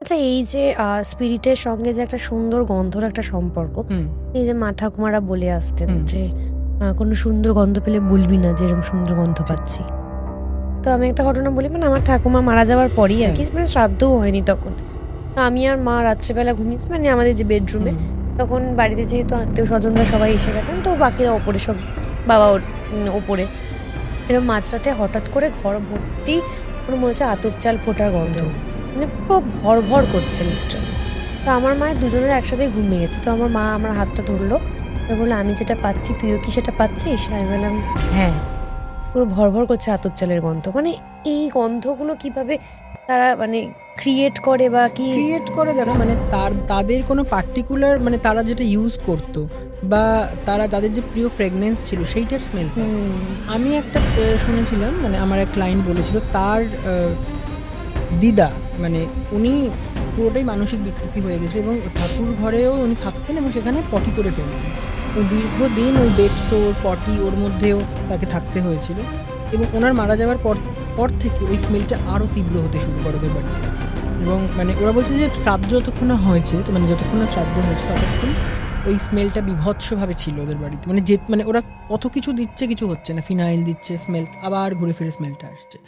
আচ্ছা এই যে স্পিরিটের সঙ্গে যে একটা সুন্দর গন্ধর একটা সম্পর্ক এই যে মা ঠাকুমারা বলে আসতেন যে কোনো সুন্দর গন্ধ পেলে বলবি না যে এরকম সুন্দর গন্ধ পাচ্ছি। তো আমি একটা ঘটনা বলি মানে আমার ঠাকুমা মারা যাওয়ার পরই আর কি মানে শ্রাদ্ধও হয়নি তখন। আমি আর মা রাত্রেবেলা ঘুমিয়েছি মানে আমাদের যে বেডরুমে। তখন বাড়িতে যেহেতু আত্মীয় স্বজনরা সবাই এসে গেছেন তো বাকিরা ওপরে সব বাবা ওপরে। এরকম মাঝরাতে হঠাৎ করে ঘর ভর্তি মনে হচ্ছে আতপ চাল ফোটার গন্ধ। মানে পুরো ভর ভর করছে লিটারালি তো আমার মায়ের দুজনের একসাথে ঘুম ভেঙেছে। তো আমার মা আমার হাতটা ধরলো। বলল আমি যেটা পাচ্ছি তুইও কি সেটা পাচ্ছিস? আমি বললাম হ্যাঁ। পুরো ভর ভর করছে আতপ চালের গন্ধ। মানে এই গন্ধগুলো কীভাবে তারা মানে ক্রিয়েট করে বা কি? ক্রিয়েট করে দেখো মানে তার তাদের কোনো পার্টিকুলার মানে তারা যেটা ইউজ করতো বা তারা তাদের যে প্রিয় ফ্রেগনেন্স ছিল সেইটার স্মেল আমি একটা শুনেছিলাম মানে আমার এক ক্লায়েন্ট বলেছিল তার দিদা মানে উনি পুরোটাই মানসিক বিকৃতি হয়ে গেছে এবং ঠাকুর ঘরেও উনি থাকতেন এবং সেখানে পটি করে ফেলতেন। তো দীর্ঘদিন ওই বেড সোর পটি ওর মধ্যেও তাকে থাকতে হয়েছিল এবং ওনার মারা যাওয়ার পর পর থেকে ওই স্মেলটা আরও তীব্র হতে শুরু করে ওদের বাড়িতে। এবং মানে ওরা বলছে যে শ্রাদ্ধ যতক্ষণ না হয়েছে মানে যতক্ষণ না শ্রাদ্ধ হয়েছে ততক্ষণ ওই স্মেলটা বিভৎসভাবে ছিল ওদের বাড়িতে। মানে যে মানে ওরা কত কিছু দিচ্ছে, কিছু হচ্ছে না। ফিনাইল দিচ্ছে, স্মেল, আবার ঘুরে ফিরে স্মেলটা আসছে।